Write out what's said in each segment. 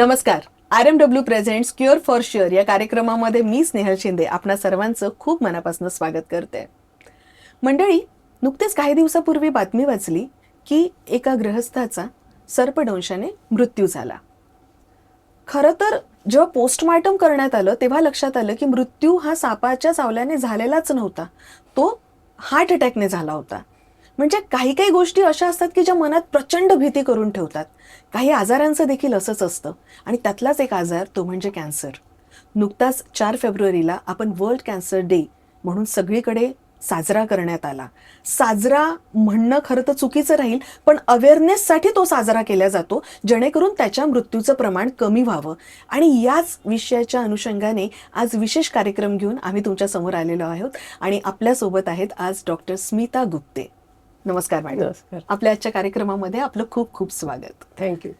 नमस्कार. R M W presents cure for sure या कार्यक्रमामध्ये मी स्नेहल शिंदे आपणा सर्वांचं खूप मनापासून स्वागत करते. मंडळी नुकतेच काही दिवसापूर्वी बातमी वाचली की एका गृहस्थाचा सर्पदंशाने मृत्यू झाला. खरं तर जेव्हा पोस्टमार्टम करण्यात आलं तेव्हा लक्षात आलं की मृत्यू हा सापाच्या चावल्याने झालेलाच नव्हता. तो हार्ट अटॅकने झाला होता. म्हणजे काही काही गोष्टी अशा असतात की ज्या मनात प्रचंड भीती करून ठेवतात. काही आजारांचं देखील असंच असतं. आणि त्यातलाच एक आजार तो म्हणजे कॅन्सर. नुकताच चार फेब्रुवारीला आपण वर्ल्ड कॅन्सर डे म्हणून सगळीकडे साजरा करण्यात आला. साजरा म्हणणं खरं तर चुकीचं राहील पण अवेअरनेससाठी तो साजरा केला जातो जेणेकरून त्याच्या मृत्यूचं प्रमाण कमी व्हावं. आणि याच विषयाच्या अनुषंगाने आज विशेष कार्यक्रम घेऊन आम्ही तुमच्यासमोर आलेलो आहोत. आणि आपल्यासोबत आहेत आज डॉक्टर स्मिता गुप्ते. नमस्कार मॅडम. आपल्या आजच्या कार्यक्रमामध्ये आपलं खूप खूप स्वागत. थँक्यू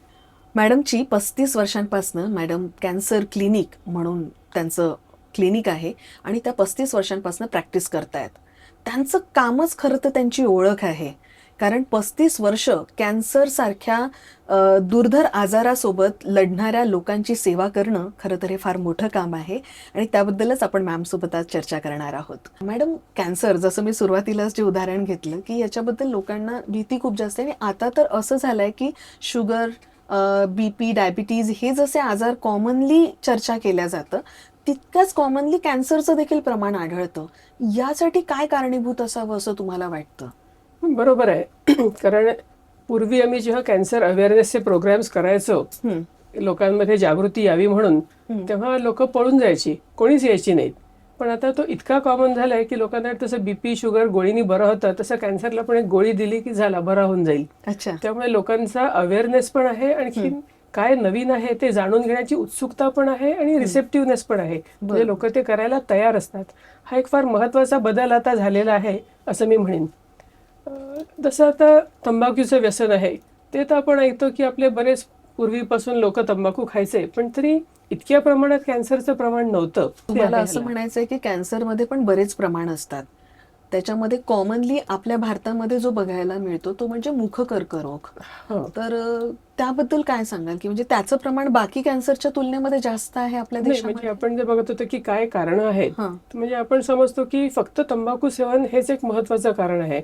मॅडमची पस्तीस वर्षांपासून मॅडम कॅन्सर क्लिनिक म्हणून त्यांचं क्लिनिक आहे आणि त्या पस्तीस वर्षांपासून प्रॅक्टिस करतायत. त्यांचं कामच खरं तर त्यांची ओळख आहे. कारण पस्तीस वर्ष कॅन्सर सारख्या दुर्धर आजारासोबत लढणाऱ्या लोकांची सेवा करणं खरं तर हे फार मोठं काम आहे आणि त्याबद्दलच आपण मॅमसोबत आज चर्चा करणार आहोत. मॅडम कॅन्सर जसं मी सुरुवातीलाच जे उदाहरण घेतलं की याच्याबद्दल लोकांना भीती खूप जास्त आहे आणि आता तर असं झालंय की शुगर बी पी डायबिटीज हे जसे आजार कॉमनली चर्चा केल्या जातं तितकंच कॉमनली कॅन्सरचं देखील प्रमाण आढळतं. यासाठी काय कारणीभूत असावं असं तुम्हाला वाटतं? बरोबर आहे. कारण पूर्वी आम्ही जेव्हा कॅन्सर अवेअरनेसचे प्रोग्राम्स करायचो लोकांमध्ये जागृती यावी म्हणून. तेव्हा लोक पळून जायची. कोणीच यायची नाहीत. पण आता तो इतका कॉमन झालाय की लोकांना तसं बीपी शुगर गोळीनी बरं होतं. तसं कॅन्सरला पण एक गोळी दिली की झाला बरा होऊन जाईल. अच्छा. त्यामुळे लोकांचा अवेअरनेस पण आहे आणखी काय नवीन आहे ते जाणून घेण्याची उत्सुकता पण आहे आणि रिसेप्टिव्हनेस पण आहे. म्हणजे लोक ते करायला तयार असतात. हा एक फार महत्त्वाचा बदल आता झालेला आहे असं मी म्हणेन. जसं आता तंबाखूचं व्यसन आहे ते तर आपण ऐकतो की आपले बरेच पूर्वीपासून लोक तंबाखू खायचे पण तरी इतक्या प्रमाणात कॅन्सरचं प्रमाण नव्हतं. आहे असं ह्याला. म्हणायचंय की कॅन्सरमध्ये पण बरेच प्रमाण असतात. त्याच्यामध्ये कॉमनली आपल्या भारतामध्ये जो बघायला मिळतो तो म्हणजे मुख कर्करोग हो. तर त्याबद्दल काय सांगाल? की म्हणजे त्याचं प्रमाण बाकी कॅन्सरच्या तुलनेमध्ये जास्त आहे आपल्या म्हणजे देशामध्ये? आपण जे बघत होतो की काय कारण आहेत म्हणजे आपण समजतो की फक्त तंबाखू सेवन हेच एक महत्वाचं कारण आहे.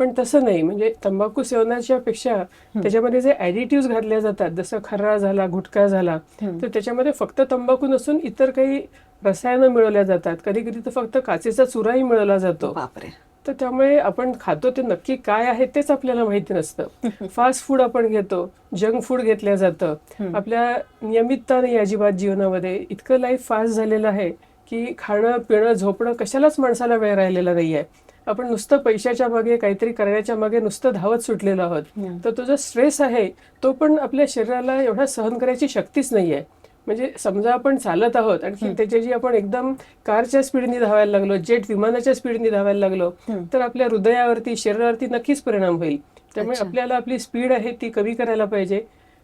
पण तसं नाही. म्हणजे तंबाखू सेवनाच्या पेक्षा त्याच्यामध्ये जे ऍडिटिव्ह घातले जातात जसं खर्रा झाला गुटखा झाला तर त्याच्यामध्ये फक्त तंबाखू नसून इतर काही रसायनं मिळवल्या जातात. कधी कधी तर फक्त काचेचा चुराही मिळवला जातो. बापरे. तर त्यामुळे आपण खातो ते नक्की काय आहे तेच आपल्याला माहिती नसतं. फास्ट फूड आपण घेतो जंक फूड घेतलं जातं. आपल्या नियमितता नाही अजिबात जीवनामध्ये इतकं लाईफ फास्ट झालेलं आहे की खाणं पिणं झोपणं कशालाच माणसाला वेळ राहिलेला नाहीये. आपण नुसतं पैशाच्या मागे काहीतरी करण्याच्या मागे नुसतं धावत सुटलेलो आहोत. तर तो जो स्ट्रेस आहे तो पण आपल्या शरीराला एवढा सहन करायची शक्तीच नाहीये. म्हणजे समजा आपण चालत आहोत आणखी त्याच्याची आपण एकदम कारच्या स्पीडने धावायला लागलो जेट विमानाच्या स्पीडने धावायला लागलो तर आपल्या हृदयावरती शरीरावरती नक्कीच परिणाम होईल. त्यामुळे आपल्याला आपली स्पीड आहे ती कमी करायला पाहिजे.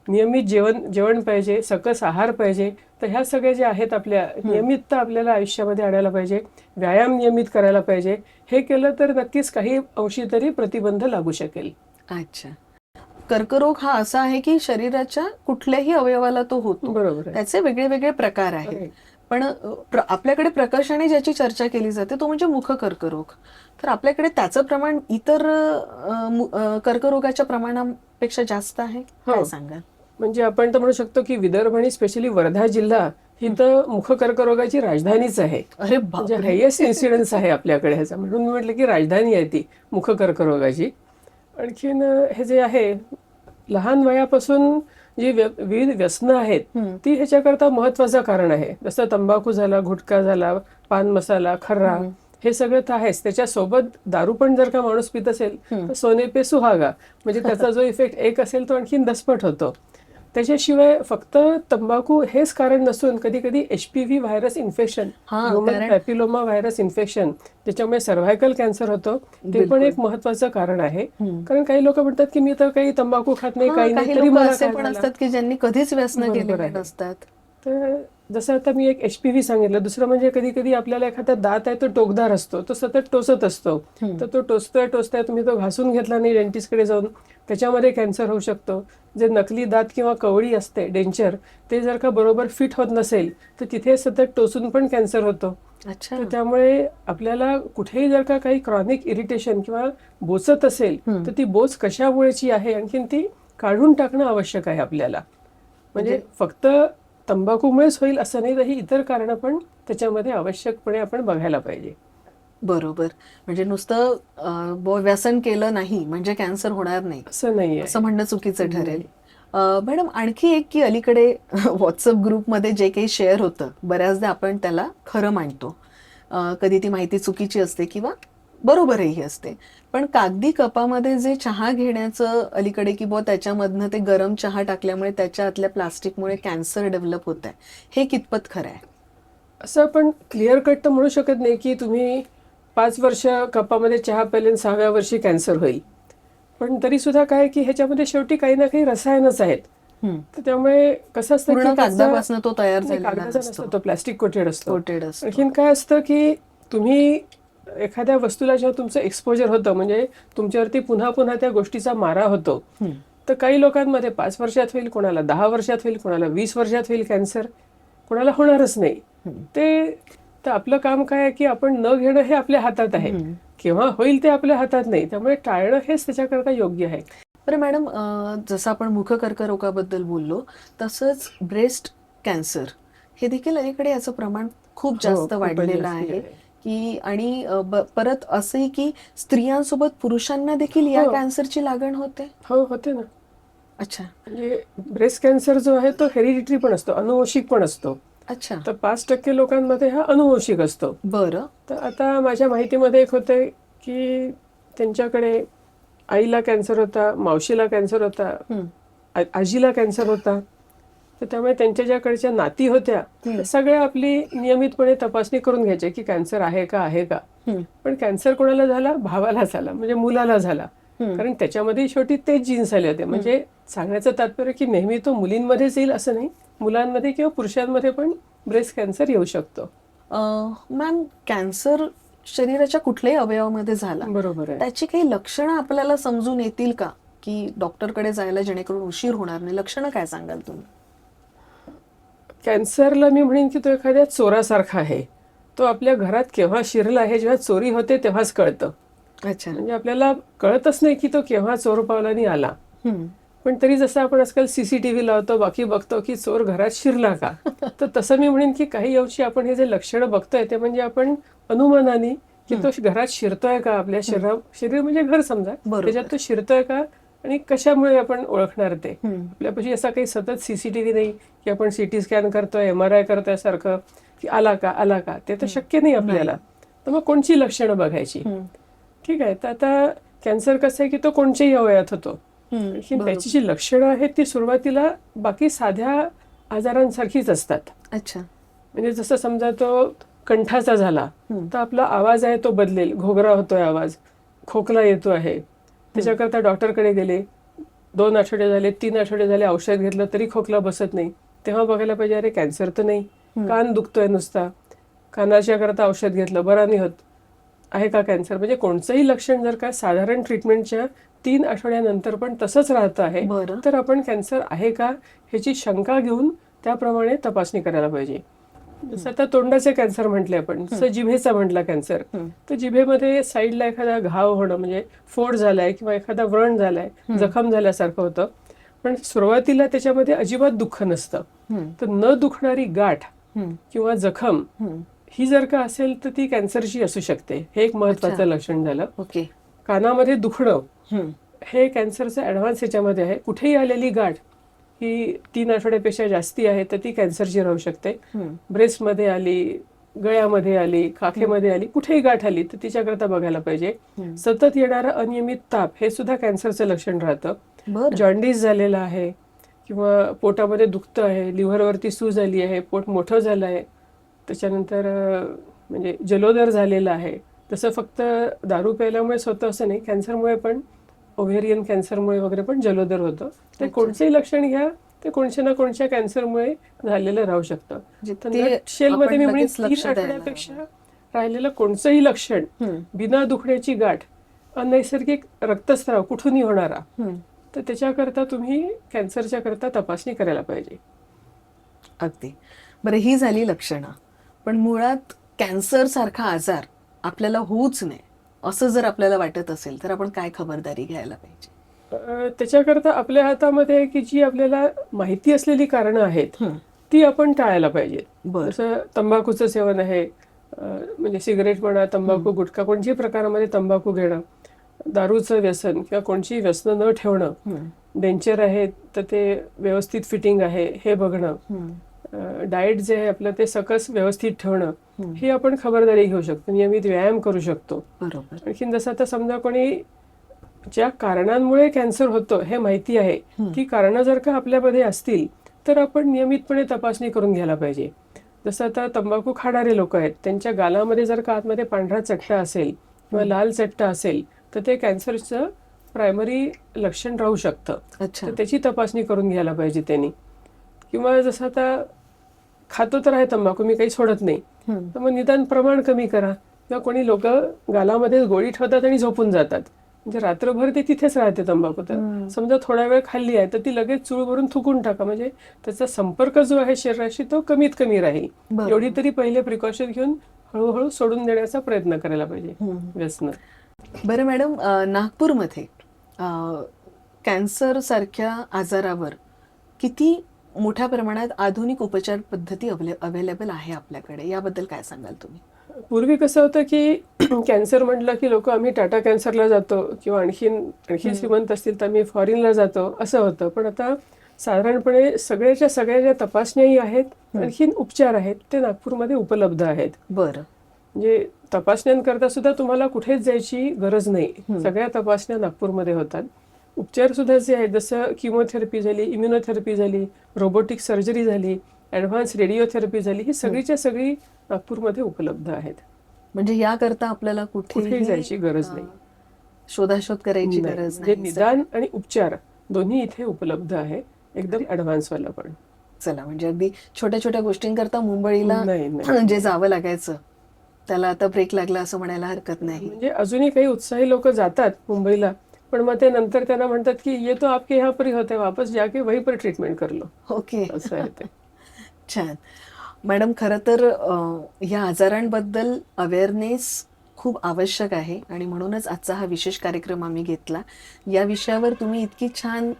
नियमित जेवण जेवण पाहिजे सकस आहार पाहिजे तर ह्या सगळ्या ज्या आहेत आपल्या नियमितता आपल्याला आयुष्यामध्ये आणायला पाहिजे व्यायाम नियमित करायला पाहिजे हे केलं तर नक्कीच काही अंशी तरी प्रतिबंध लागू शकेल. अच्छा. कर्करोग हा असा आहे की शरीराच्या कुठल्याही अवयवाला तो होतो. बरोबर त्याचे वेगळे वेगळे प्रकार आहेत. पण प्र- आपल्याकडे प्रकर्षाने ज्याची चर्चा केली जाते तो म्हणजे मुख कर्करोग. तर आपल्याकडे त्याचं प्रमाण इतर कर्करोगाच्या प्रमाणापेक्षा जास्त आहे? काय हो. सांगाल? म्हणजे आपण तर म्हणू शकतो की विदर्भ आणि स्पेशली वर्धा जिल्हा ही तर मुख कर्करोगाची राजधानीच आहे. अरे म्हणजे इन्सिडेन्स आहे आपल्याकडे ह्याचा. म्हणून मी म्हटलं की राजधानी आहे ती मुख कर्करोगाची आणखीन हे जे आहे लहान वयापासून जी विविध व्यसनं आहेत. ती ह्याच्याकरता महत्वाचं कारण आहे. जसं तंबाखू झाला गुटखा झाला पान मसाला खर्रा हे सगळं तर आहेच. त्याच्यासोबत दारू पण जर का माणूस पित असेल तर सोने पे सुहागा. म्हणजे त्याचा जो इफेक्ट एक असेल तो आणखीन दसपट होतो. त्याच्याशिवाय फक्त तंबाखू हेच कारण नसून कधी कधी H P V virus infection human papilloma virus infection त्याच्यामुळे सर्व्हायकल कॅन्सर होतं ते पण एक महत्वाचं कारण आहे कारण काही लोक म्हणतात की मी तर काही तंबाखू खात नाही काही नाही तरी मला? असतात की ज्यांनी कधीच व्यसन आहे. नसतात तर जसं आता मी एक एच पी व्ही सांगितलं दुसरं म्हणजे कधी कधी आपल्याला एखादा दात आहे तो टोकदार असतो तो सतत टोचत असतो. तर तो टोचतोय टोचतोय तुम्ही तो घासून घेतला नाही डेंटिस्टकडे जाऊन त्याच्यामध्ये कॅन्सर होऊ शकतो. जे नकली दात किंवा कवळी असते डेंचर ते जर का बरोबर फिट होत नसेल तर तिथे सतत टोचून पण कॅन्सर होतो. अच्छा. त्यामुळे आपल्याला कुठेही जर का काही क्रॉनिक इरिटेशन किंवा बोचत असेल. तर ती बोच कशामुळेची आहे आणखीन ती काढून टाकणं आवश्यक आहे आपल्याला. म्हणजे म्हणजे- फक्त तंबाखूमुळेच होईल असं नाही तर ही इतर कारणं पण त्याच्यामध्ये आवश्यकपणे आपण बघायला पाहिजे. बरोबर. म्हणजे नुसतं व्यसन केलं नाही म्हणजे कॅन्सर होणार नाही. असं नाहीये. असं म्हणणं चुकीचं ठरेल. मॅडम आणखी एक की अलीकडे व्हॉट्सअप ग्रुपमध्ये जे काही शेअर होतं बऱ्याचदा आपण त्याला खरं मांडतो कधी ती माहिती चुकीची असते किंवा बरोबरही असते. पण कागदी कपामध्ये जे चहा घेण्याचं अलीकडे की बुवा त्याच्यामधनं ते गरम चहा टाकल्यामुळे त्याच्या आतल्या प्लास्टिकमुळे कॅन्सर डेव्हलप होत आहे हे कितपत खरं आहे? असं आपण क्लिअर कट तर म्हणू शकत नाही की तुम्ही पाच वर्ष कपामध्ये चहा आणि सहाव्या वर्षी कॅन्सर होईल. पण तरी सुद्धा काय की ह्याच्यामध्ये शेवटी काही ना काही रसायनच आहेत. तर त्यामुळे कसं असतं कागदापासून तो तयार कागदाचा नसतो. तो प्लॅस्टिक कोटेड असतो. कोटेड असतो. आणखीन काय असतं की तुम्ही एखाद्या वस्तूला जेव्हा तुमचं एक्सपोजर होतं म्हणजे तुमच्यावरती पुन्हा पुन्हा त्या गोष्टीचा मारा होतो. तर काही लोकांमध्ये पाच वर्षात होईल कोणाला दहा वर्षात होईल कोणाला वीस वर्षात होईल कॅन्सर कोणाला होणारच नाही. ते तर आपलं काम काय आहे की आपण न घेणं हे आपल्या हातात आहे. केव्हा होईल ते आपल्या हातात नाही त्यामुळे टाळणं हेच त्याच्याकरता योग्य आहे बरं मॅडम जसं आपण मुख कर्करोगाबद्दल बोललो तसंच ब्रेस्ट कॅन्सर हे देखील अलीकडे याचं प्रमाण खूप हो, जास्त वाढलेलं आहे की आणि परत असंही की स्त्रियांसोबत पुरुषांना देखील या हो. कॅन्सरची लागण होते? हो होते ना. अच्छा. म्हणजे ब्रेस्ट कॅन्सर जो आहे तो हेरिडिटरी पण असतो अनुवंशिक पण असतो. अच्छा. तर पाच टक्के लोकांमध्ये हा अनुवंशिक असतो. बरं. तर आता माझ्या माहितीमध्ये एक होते की त्यांच्याकडे आईला कॅन्सर होता मावशीला कॅन्सर होता आजीला कॅन्सर होता. तर त्यामुळे त्यांच्या ज्याकडच्या नाती होत्या सगळ्या आपली नियमितपणे तपासणी करून घ्यायच्या की कॅन्सर आहे का आहे का. पण कॅन्सर कोणाला झाला? भावाला झाला म्हणजे मुलाला झाला. कारण त्याच्यामध्ये शेवटी तेच जीन्स आले होते. म्हणजे सांगण्याचं तात्पर्य की नेहमी तो मुलींमध्येच येईल असं नाही. मुलांमध्ये किंवा पुरुषांमध्ये पण ब्रेस्ट कॅन्सर येऊ शकतो. मॅम कॅन्सर शरीराच्या कुठल्याही अवयवामध्ये झाला. बरोबर आहे. त्याची काही लक्षणं आपल्याला समजून येतील का? की डॉक्टरकडे जायला जेणेकरून उशीर होणार नाही. लक्षणं काय सांगाल तुम्ही? कॅन्सरला मी म्हणेन की तो एखाद्या चोरासारखा आहे. तो आपल्या घरात केव्हा शिरला आहे जेव्हा चोरी होते तेव्हाच कळतं. अच्छा. म्हणजे आपल्याला कळतच नाही की तो केव्हा चोर पावलानी आला. पण तरी जसं आपण आजकाल सीसीटीव्ही लावतो बाकी बघतो की चोर घरात शिरला का? तर तसं मी म्हणेन की काही अंशी आपण हे जे लक्षणं बघतोय ते म्हणजे आपण अनुमानाने की तो घरात शिरतोय का आपल्या शरीरा शरीर म्हणजे घर समजा. त्याच्यात तो शिरतोय का? आणि कशामुळे आपण ओळखणार ते. आपल्यापाशी असा काही सतत सीसीटीव्ही नाही की आपण सिटी स्कॅन करतोय एम आर आय करतोय सारखं की आला का आला का? ते तर शक्य नाही आपल्याला. तर मग कोणची लक्षणं बघायची. ठीक आहे. तर आता कॅन्सर कसं आहे की तो कोणत्याही वयात होतो. त्याची जी लक्षणं आहेत ती सुरुवातीला बाकी साध्या आजारांसारखीच असतात. अच्छा. म्हणजे जसं समजा तो कंठाचा झाला. तर आपला आवाज आहे तो बदलेल. घोगरा होतोय आवाज. खोकला येतो आहे. त्याच्याकरता डॉक्टरकडे गेले. दोन आठवडे झाले तीन आठवडे झाले औषध घेतलं तरी खोकला बसत नाही. तेव्हा बघायला पाहिजे अरे कॅन्सर तर नाही. कान दुखतोय नुसता. कानाच्या करता औषध घेतलं बरं नाही होत. आहे का कॅन्सर? म्हणजे कोणतंही लक्षण जर का साधारण ट्रीटमेंटच्या तीन आठवड्यानंतर पण तसंच राहतं आहे तर आपण कॅन्सर आहे का ह्याची शंका घेऊन त्याप्रमाणे तपासणी करायला पाहिजे. जसं आता तोंडाचे कॅन्सर म्हटले आपण जसं जिभेचा म्हटला कॅन्सर. तर जिभेमध्ये साईडला एखादा घाव होणं म्हणजे फोड झालाय किंवा एखादा व्रण झालाय जखम झाल्यासारखं होतं पण सुरुवातीला त्याच्यामध्ये अजिबात दुःख नसतं. तर न दुखणारी गाठ. किंवा जखम. ही जर का असेल तर ती कॅन्सरची असू शकते हे एक महत्वाचं. लक्षण झालं ओके कानामध्ये दुखणं. हे कॅन्सरचं ऍडव्हान्स ह्याच्यामध्ये आहे कुठेही आलेली गाठ ही तीन आठवड्यापेक्षा जास्ती आहे तर ती कॅन्सरची राहू शकते. ब्रेस्टमध्ये आली गळ्यामध्ये आली खाखेमध्ये आली कुठेही गाठ आली तर तिच्याकरता बघायला पाहिजे. सतत येणारा अनियमित ताप हे सुद्धा कॅन्सरचं लक्षण राहतं. जॉन्डिस झालेला आहे किंवा पोटामध्ये दुखतं आहे लिव्हरवरती सूज आली आहे पोट मोठं झालं आहे त्याच्यानंतर म्हणजे जलोदर झालेला आहे. तसं फक्त दारू प्यायल्यामुळेच होतं असं नाही कॅन्सरमुळे पण ओव्हेरियन कॅन्सरमुळे वगैरे पण जलोदर होतं. अच्छा. कोणतंही लक्षण घ्या ते कोणत्या ना कोणत्या कॅन्सरमुळे झालेलं राहू शकतं. म्हणजे ते शेलमध्ये आपण मी तीन द्यायला आठवड्यापेक्षा राहिलेलं कोणतंही लक्षण बिना दुखण्याची गाठ अनैसर्गिक रक्तस्राव कुठूनही होणारा. तर त्याच्याकरता तुम्ही कॅन्सरच्या करता तपासणी करायला पाहिजे. अगदी. बरं ही झाली लक्षणं. पण मुळात कॅन्सर सारखा आजार आपल्याला होऊच नये. असं जर आपल्याला वाटत असेल तर आपण काय खबरदारी घ्यायला पाहिजे? त्याच्याकरता आपल्या हातामध्ये की जी आपल्याला माहिती असलेली कारणं आहेत ती आपण टाळायला पाहिजे. बरं. जसं तंबाखूचं सेवन आहे म्हणजे सिगरेट म्हणा तंबाखू गुटखा कोणत्याही प्रकारामध्ये तंबाखू घेणं दारूचं व्यसन किंवा कोणतीही व्यसनं न ठेवणं डेंचर आहे तर ते व्यवस्थित फिटिंग आहे हे बघणं डाएट जे आहे आपलं ते सकस व्यवस्थित ठेवणं. हे आपण खबरदारी घेऊ शकतो. नियमित व्यायाम करू शकतो. बरोबर. आणखीन जसं आता समजा कोणी ज्या कारणांमुळे कॅन्सर होतो हे माहिती आहे. ती कारणं जर का आपल्यामध्ये असतील तर आपण नियमितपणे तपासणी करून घ्यायला पाहिजे. जसं आता तंबाखू खाणारे लोक आहेत त्यांच्या गालामध्ये जर का आतमध्ये पांढरा चट्टा असेल किंवा लाल चट्टा असेल तर ते कॅन्सरचं प्रायमरी लक्षण राहू शकतं. अच्छा. तर त्याची तपासणी करून घ्यायला पाहिजे त्यांनी. किंवा जसं आता खातो तर आहे तंबाखू मी काही सोडत नाही. तर मग निदान प्रमाण कमी करा. किंवा कोणी लोक गालामध्ये गोळी ठेवतात आणि झोपून जातात. म्हणजे रात्रभर ते तिथेच राहते तंबाखू. तर समजा थोडा वेळ खाल्ली आहे तर ती लगेच चूळ भरून थुकून टाका. म्हणजे त्याचा संपर्क जो आहे शरीराशी तो कमीत कमी राहील. एवढी तरी पहिले प्रिकॉशन घेऊन हळूहळू सोडून देण्याचा प्रयत्न करायला पाहिजे. व्यसन. बरं मॅडम नागपूरमध्ये कॅन्सर सारख्या आजारावर किती मोठ्या प्रमाणात आधुनिक उपचार पद्धती अवेलेबल आहे आपल्याकडे. याबद्दल काय सांगाल तुम्ही? पूर्वी कसं होतं की कॅन्सर म्हटलं की लोक आम्ही टाटा कॅन्सरला जातो किंवा आणखीन आणखी श्रीमंत असतील तर आम्ही फॉरेनला जातो असं होतं. पण आता साधारणपणे सगळ्याच्या सगळ्या ज्या तपासण्याही आहेत आणखीन उपचार आहेत ते नागपूरमध्ये उपलब्ध आहेत. बरं. म्हणजे तपासण्यांकरता सुद्धा तुम्हाला कुठेच जायची गरज नाही. सगळ्या तपासण्या नागपूरमध्ये होतात. उपचार सुद्धा जे आहेत जसं किमोथेरपी झाली इम्युनोथेरपी झाली रोबोटिक सर्जरी झाली ॲडव्हान्स रेडिओथेरपी झाली ही सगळीच्या सगळी नागपूरमध्ये उपलब्ध आहेत. म्हणजे याकरता आपल्याला कुठेही जायची गरज नाही. शोधाशोध करायची. गरज म्हणजे नाही निदान आणि उपचार दोन्ही इथे उपलब्ध आहे. एकदम ऍडव्हान्स वाला पण. चला म्हणजे अगदी छोट्या छोट्या गोष्टींकरता मुंबईला जे जावं लागायचं. त्याला आता ब्रेक लागला असं म्हणायला हरकत नाही. म्हणजे अजूनही काही उत्साही लोक जातात मुंबईला. पण मग ते नंतर त्यांना म्हणतात की ये तो आपके यहाँ पर ही होते वापस जाके वहीं पर ट्रीटमेंट कर लो. ओके असं आहे ते. छान. मॅडम खरं तर अं, ह्या आजारांबद्दल अवेअरनेस खूप आवश्यक आहे आणि म्हणूनच आजचा हा विशेष कार्यक्रम आम्ही घेतला. या विषयावर तुम्ही इतकी छान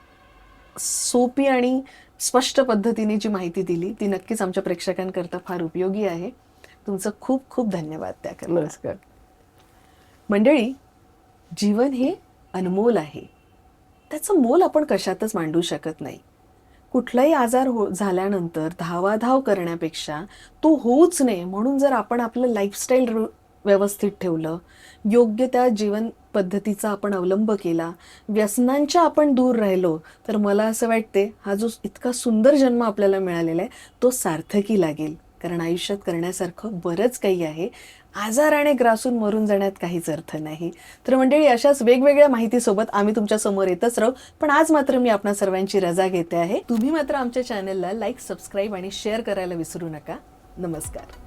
सोपी आणि स्पष्ट पद्धतीने जी माहिती दिली ती नक्कीच आमच्या प्रेक्षकांकरता फार उपयोगी आहे. तुमचं खूप खूप धन्यवाद त्याकरता. नमस्कार. मंडळी जीवन हे अनमोल आहे. त्याचं मोल आपण कशातच मांडू शकत नाही. कुठलाही आजार हो झाल्यानंतर धावाधाव करण्यापेक्षा तो होऊच नये म्हणून जर आपण आपलं लाईफस्टाईल व्यवस्थित ठेवलं योग्य त्या जीवन पद्धतीचा आपण अवलंब केला व्यसनांच्या आपण दूर राहिलो तर मला असं वाटते हा जो इतका सुंदर जन्म आपल्याला मिळालेला आहे तो सार्थकी लागेल. कारण आयुष्यात करण्यासारखं बरंच काही आहे. आजाराने ग्रासून मरून जाण्यात काहीच अर्थ नाही. तर मंडळी अशाच वेगवेगळ्या माहितीसोबत आम्ही तुमच्यासमोर येतच राहू. पण आज मात्र मी आपणा सर्वांची रजा घेते आहे. तुम्ही मात्र आमच्या चॅनलला लाईक सबस्क्राईब आणि शेअर करायला विसरू नका. नमस्कार.